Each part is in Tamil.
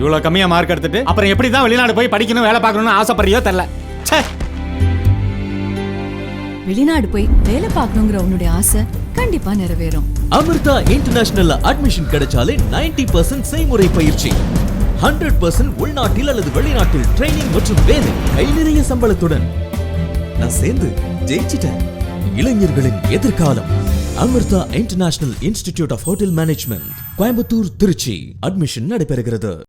இவ்வளவு கம்மியா மார்க் எடுத்துட்டு அப்புறம் எப்படி தான் வெளிநாடு போய் படிக்கணும் வேலை பார்க்கணும்னு ஆசைப்படுறியோ தெரியல. ச்சே. வெளிநாடு போய் வேலை பார்க்கணுங்கிற உன்னுடைய ஆசை கண்டிப்பா நிறைவேறும். அமிர்தா இன்டர்நேஷனல்ல அட்மிஷன் கிடைச்சாலே 90% பர்சன்ட் செய்முறை பயிற்சி. ஹண்ட்ரட் பர்சன்ட் உள்நாட்டில் அல்லது வெளிநாட்டில் ட்ரைனிங் மற்றும் வேலை கை நிறைய சம்பளத்துடன். நான் சேர்ந்து ஜெயிச்சிட்டேன். இளைஞர்களின் எதிர்காலம். Amrita international institute of hotel management Coimbatore Trichy. Admission நடைபெறுகிறது.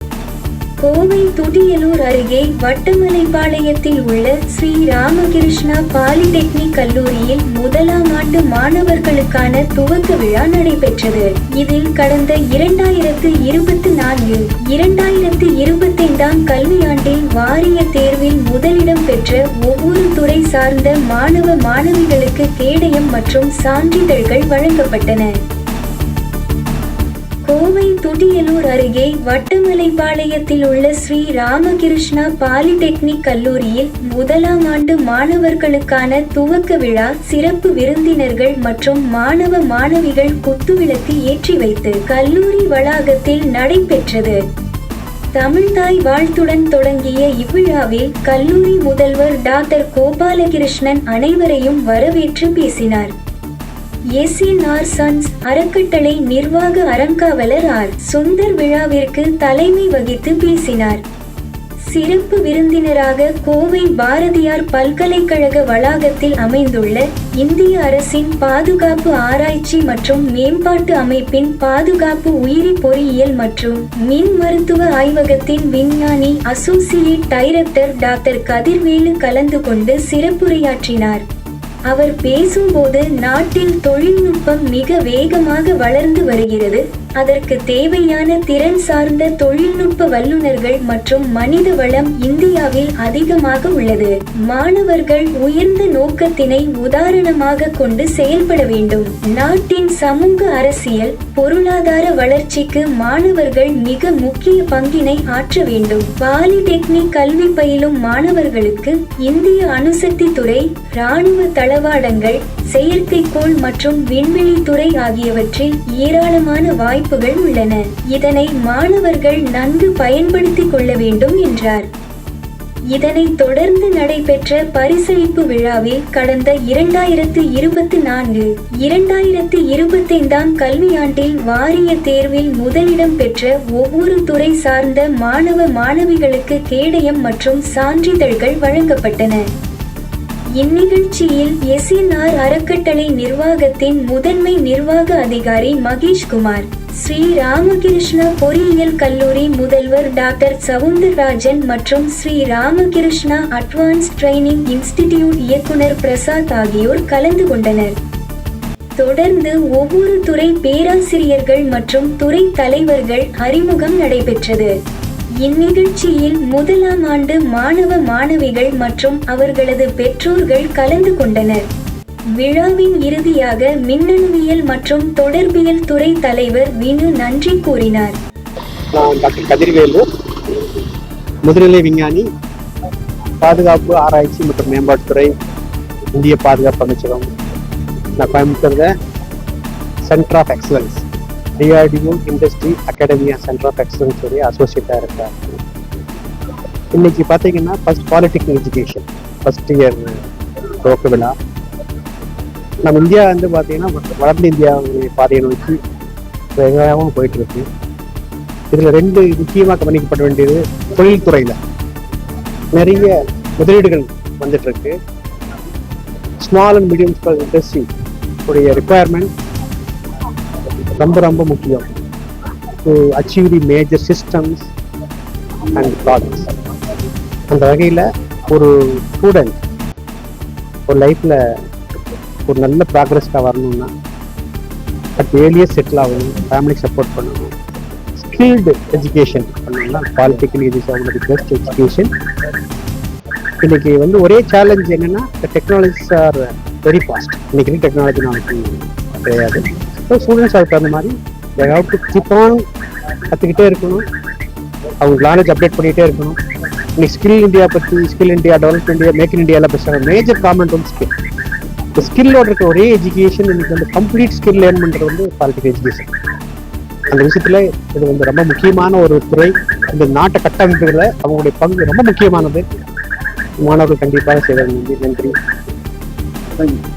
கோவை துடியலூர் அருகே வட்டமலைப்பாளையத்தில் உள்ள ஸ்ரீ ராமகிருஷ்ணா பாலிடெக்னிக் கல்லூரியில் முதலாம் ஆண்டு மாணவர்களுக்கான துவக்க விழா நடைபெற்றது. இதில் கடந்த இரண்டாயிரத்து இருபத்தி நான்கு இரண்டாயிரத்து இருபத்தைந்தாம் கல்வியாண்டில் வாரிய தேர்வில் முதலிடம் பெற்ற ஒவ்வொரு துறை சார்ந்த மாணவ மாணவிகளுக்கு கேடயம் மற்றும் சான்றிதழ்கள் வழங்கப்பட்டன. கோவை துடியலூர் அருகே வட்டமலைப்பாளையத்தில் உள்ள ஸ்ரீ ராமகிருஷ்ணா பாலிடெக்னிக் கல்லூரியில் முதலாம் ஆண்டு மாணவர்களுக்கான துவக்க விழா சிறப்பு விருந்தினர்கள் மற்றும் மாணவ மாணவிகள் குத்துவிளக்கு ஏற்றி வைத்து கல்லூரி வளாகத்தில் நடைபெற்றது. தமிழ்தாய் வாழ்த்துடன் தொடங்கிய இவ்விழாவில் கல்லூரி முதல்வர் டாக்டர் கோபாலகிருஷ்ணன் அனைவரையும் வரவேற்று பேசினார். எஸ்என்ஆர் சன்ஸ் அறக்கட்டளை நிர்வாக அறங்காவலர் ஆர். சுந்தர் விழாவிற்கு தலைமை வகித்து பேசினார். சிறப்பு விருந்தினராக கோவை பாரதியார் பல்கலைக்கழக வளாகத்தில் அமைந்துள்ள இந்திய அரசின் பாதுகாப்பு ஆராய்ச்சி மற்றும் மேம்பாட்டு அமைப்பின் பாதுகாப்பு உயிரி பொறியியல் மற்றும் மின் மருத்துவ ஆய்வகத்தின் விஞ்ஞானி அசோசியேட் டைரக்டர் டாக்டர் கதிர்வேலு கலந்து கொண்டு சிறப்புரையாற்றினார். அவர் பேசும்போது நாட்டில் தொழில்நுட்பம் மிக வேகமாக வளர்ந்து வருகிறது. அதற்கு தேவையான திறன் சார்ந்த தொழில்நுட்ப வல்லுநர்கள் மற்றும் மனித வளம் இந்தியாவில் அதிகமாக உள்ளது. மாணவர்கள் உயர்ந்த நோக்கத்தினை உதாரணமாக கொண்டு செயல்பட வேண்டும். நாட்டின் சமூக அரசியல் பொருளாதார வளர்ச்சிக்கு மாணவர்கள் மிக முக்கிய பங்கினை ஆற்ற வேண்டும். பாலிடெக்னிக் கல்வி பயிலும் மாணவர்களுக்கு இந்திய அணுசக்தி துறை ராணுவ தளவாடங்கள் செயற்கைக்கோள் மற்றும் விண்வெளி துறை ஆகியவற்றில் ஏராளமான வாய்ப்புகள் உள்ளன. இதனை மாணவர்கள் நன்கு பயன்படுத்திக் கொள்ள வேண்டும் என்றார். இதனை தொடர்ந்து நடைபெற்ற பரிசளிப்பு விழாவில் கடந்த இரண்டாயிரத்து இருபத்தி நான்கு இரண்டாயிரத்து இருபத்தைந்தாம் கல்வியாண்டில் வாரிய தேர்வில் முதலிடம் பெற்ற ஒவ்வொரு துறை சார்ந்த மாணவ மாணவிகளுக்கு கேடயம் மற்றும் சான்றிதழ்கள் வழங்கப்பட்டன. இந்நிகழ்ச்சியில் எஸ்என்ஆர் அறக்கட்டளை நிர்வாகத்தின் முதன்மை நிர்வாக அதிகாரி மகேஷ்குமார் ஸ்ரீ ராமகிருஷ்ண பொறியியல் கல்லூரி முதல்வர் டாக்டர் சவுந்தரராஜன் மற்றும் Sri Ramakrishna advance training institute இயக்குனர் பிரசாத் ஆகியோர் கலந்து கொண்டனர். தொடர்ந்து ஒவ்வொரு துறை பேராசிரியர்கள் மற்றும் துறை தலைவர்கள் அறிமுகம் நடைபெற்றது. இந்நிகழ்ச்சியில் முதலாம் ஆண்டு மாணவ மாணவிகள் மற்றும் அவர்களது பெற்றோர்கள் கலந்து கொண்டனர். விழாவின் இறுதியாக மின்னணுவியல் மற்றும் தொடர்பியல் துறை தலைவர் வினு நன்றி கூறினார். டாக்டர் கதிர்வேலு முதுநிலை விஞ்ஞானி பாதுகாப்பு ஆராய்ச்சி மற்றும் மேம்பாட்டுத்துறை இந்திய பாதுகாப்பு அமைச்சகம். நான் கோயம்புத்தூர்ல centre of excellence DRDO industry academia centre of excellence உடைய அசோசியேட் டைரக்டர் இன்னைக்கு பார்த்தீங்கன்னா first polytechnic education first year துவக்க விழா. நம்ம இந்தியா வந்து பார்த்தீங்கன்னா வளர்ந்த இந்தியாவுடைய பாதையை நோக்கி வெங்காயமும் போயிட்டு இருக்கு இதில் ரெண்டு முக்கியமாக கவனிக்கப்பட வேண்டியது தொழில்துறையில். நிறைய முதலீடுகள் வந்துட்டு இருக்கு small and medium scale industry உடைய ரிக்குவயர்மெண்ட் ரொம்ப ரொம்ப முக்கியம். To achieve the major systems and products அந்த வகையில் ஒரு ஸ்டூடெண்ட் ஒரு லைஃப்பில் ஒரு நல்ல ப்ராக்ரஸ்க்காக வரணும்னா அட் ஏர்லியர் செட்டில் ஆகணும் ஃபேமிலிக்கு சப்போர்ட் பண்ணணும். ஸ்கில்டு எஜுகேஷன் பண்ணணும்னா பாலிடெக்னிக் எஜுகேஷன் பெஸ்ட் எஜுகேஷன் இன்னைக்கு வந்து ஒரே சேலஞ்ச் என்னன்னா டெக்னாலஜிஸ் ஆர் வெரி ஃபாஸ்ட் இன்னைக்கு டெக்னாலஜி நாளைக்கு கிடையாது. இப்போ ஸ்டூடெண்ட்ஸ் அதுக்கு தகுந்த மாதிரி they have கற்றுக்கிட்டே இருக்கணும். அவங்க நாலேஜ் அப்டேட் பண்ணிகிட்டே இருக்கணும். இன்னைக்கு ஸ்கில் இந்தியா பற்றி skill India develop India make in இந்தியாவில் பேசுகிறாங்க மேஜர் காமெண்ட் வந்து ஸ்கில் இந்த ஸ்கில்லோட இருக்க ஒரே எஜுகேஷன் இன்னைக்கு வந்து கம்ப்ளீட் ஸ்கில் லேர்ன் பண்ணுறது வந்து பாலிட்டிக் எஜுகேஷன் அந்த விஷயத்தில் இது வந்து ரொம்ப முக்கியமான ஒரு துறை. இந்த நாட்டை கட்டமைப்புகளில் அவங்களுடைய பங்கு ரொம்ப முக்கியமானது. மாணவர்கள் கண்டிப்பாக செய்வது நன்றி. நன்றி